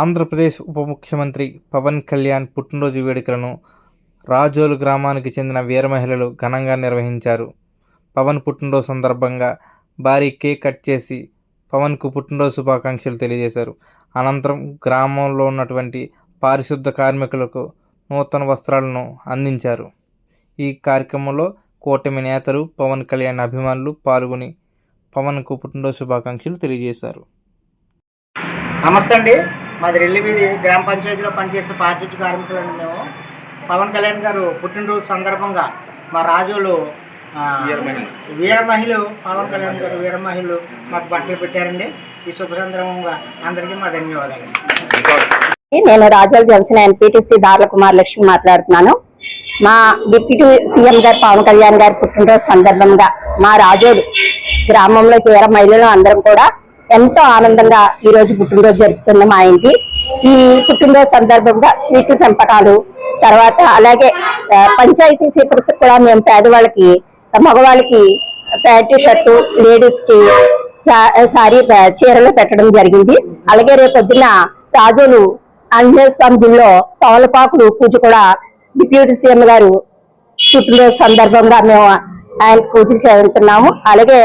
ఆంధ్రప్రదేశ్ ఉప ముఖ్యమంత్రి పవన్ కళ్యాణ్ పుట్టినరోజు వేడుకలను రాజోలు గ్రామానికి చెందిన వీర మహిళలు ఘనంగా నిర్వహించారు. పవన్ పుట్టినరోజు సందర్భంగా భారీ కేక్ కట్ చేసి పవన్కు పుట్టినరోజు శుభాకాంక్షలు తెలియజేశారు. అనంతరం గ్రామంలో ఉన్నటువంటి పారిశుద్ధ కార్మికులకు నూతన వస్త్రాలను అందించారు. ఈ కార్యక్రమంలో కూటమి నేతలు పవన్ కళ్యాణ్ అభిమానులు పాల్గొని పవన్కు పుట్టినరోజు శుభాకాంక్షలు తెలియజేశారు. నమస్తే అండి. మాది రెల్లిమీది గ్రామ పంచాయతీలో పనిచేసే పారిశుద్ధ్య కార్మికులండి మేము. పవన్ కళ్యాణ్ గారు పుట్టినరోజు సందర్భంగా మా రాజులు ఆ, వీర మహిళలు పవన్ కళ్యాణ్ గారు వీర మహిళలు మాకు బట్టలు పెట్టారండి. ఈ శుభ సందర్భంగా అందరికీ మా ధన్యవాదాలు. నేను రాజోల్ జంక్షన్ ఎన్పిటిసి దార్ల కుమార్ లక్ష్మి మాట్లాడుతున్నాను. మా డిప్యూటీ సీఎం గారు పవన్ కళ్యాణ్ గారి పుట్టినరోజు సందర్భంగా మా రాజోలు గ్రామంలో చేర మహిళలు అందరం కూడా ఎంతో ఆనందంగా ఈ రోజు పుట్టినరోజు జరుపుతున్నాం మా ఇంటి. ఈ పుట్టినరోజు సందర్భంగా స్వీట్ పెంపకాలు తర్వాత అలాగే పంచాయతీ సీకర్స్ కూడా మేము పేదవాళ్ళకి మగవాళ్ళకి ప్యాంటు షర్టు లేడీస్కి సారీ చీరలు పెట్టడం జరిగింది. అలాగే రేపు పొద్దున రాజులు ఆంజనేయ స్వామి గుడిలో తవలపాకులు పూజ కూడా డిప్యూటీ సీఎం గారు పుట్టినరోజు సందర్భంగా మేము ఆయన పూజలు చేస్తున్నాము అలాగే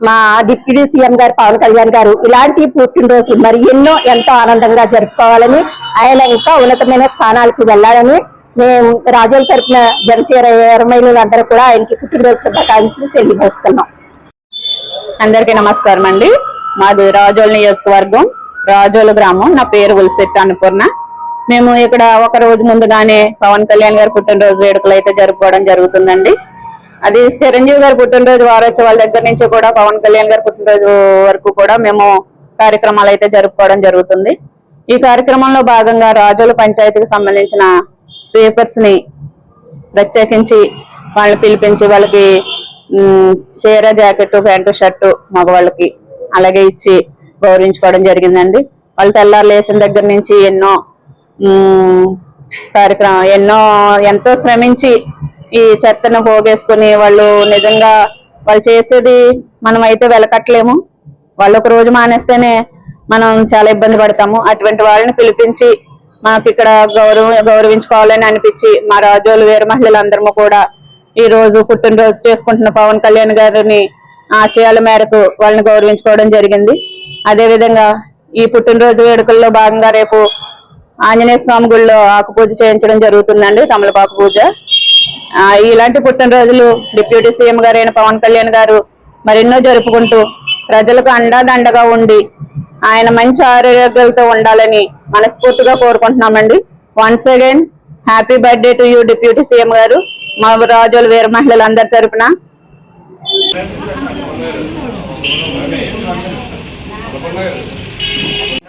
మా డిప్యూటీ సీఎం గారు పవన్ కళ్యాణ్ గారు ఇలాంటి పుట్టినరోజు మరి ఎన్నో ఎంతో ఆనందంగా జరుపుకోవాలని ఆయన ఇంకా ఉన్నతమైన స్థానాలకు వెళ్ళాలని మేము రాజుల తరఫున జనసేన మహిళలు కూడా ఆయనకి పుట్టినరోజు శుభాకాంక్షలు తెలియజేస్తున్నాం. అందరికీ నమస్కారం అండి. మాది రాజోల్ నియోజకవర్గం రాజోలు గ్రామం. నా పేరు ఉల్సెట్ అన్నపూర్ణ. మేము ఇక్కడ ఒక రోజు ముందుగానే పవన్ కళ్యాణ్ గారు పుట్టినరోజు వేడుకలు అయితే జరుపుకోవడం జరుగుతుందండి. అది చిరంజీవి గారు పుట్టినరోజు వారోత్సవాల దగ్గర నుంచి కూడా పవన్ కళ్యాణ్ గారు పుట్టినరోజు వరకు కూడా మేము కార్యక్రమాలు అయితే జరుపుకోవడం జరుగుతుంది. ఈ కార్యక్రమంలో భాగంగా రాజుల పంచాయతీకి సంబంధించిన స్వీపర్స్ని ప్రత్యేకించి వాళ్ళని పిలిపించి వాళ్ళకి చీర జాకెట్ ప్యాంటు షర్టు మగవాళ్ళకి అలాగే ఇచ్చి గౌరవించుకోవడం జరిగిందండి. వాళ్ళు తెల్లారు లేచిన దగ్గర నుంచి ఎన్నో కార్యక్రమం ఎన్నో ఎంతో శ్రమించి ఈ చెత్తను పోగేసుకుని వాళ్ళు నిజంగా వాళ్ళు చేసేది మనం అయితే వెలకట్లేము వాళ్ళు ఒక రోజు మానేస్తేనే మనం చాలా ఇబ్బంది పడతాము. అటువంటి వాళ్ళని పిలిపించి మాకు ఇక్కడ గౌరవ గౌరవించుకోవాలని అనిపించి మా రాజోలు వీర మహిళలందరము కూడా ఈ రోజు పుట్టినరోజు చేసుకుంటున్న పవన్ కళ్యాణ్ గారిని ఆశయాల మేరకు వాళ్ళని గౌరవించుకోవడం జరిగింది. అదే విధంగా ఈ పుట్టినరోజు వేడుకల్లో భాగంగా రేపు ఆంజనేయ స్వామి గుళ్ళో ఆకు పూజ చేయించడం జరుగుతుందండి. తమలపాకు పూజ. ఇలాంటి పుట్టినరోజులు డిప్యూటీ సీఎం గారైన పవన్ కళ్యాణ్ గారు మరెన్నో జరుపుకుంటూ ప్రజలకు అండాదండగా ఉండి ఆయన మంచి ఆరోగ్యాలతో ఉండాలని మనస్ఫూర్తిగా కోరుకుంటున్నామండి. Once again happy birthday to you deputy CM గారు. మా రాజుల వీర మహిళలందరి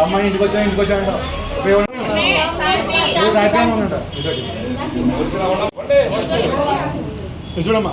అమ్మ ఇంటికి వచ్చా ఇంటికి వచ్చా అంట చూడమ్మా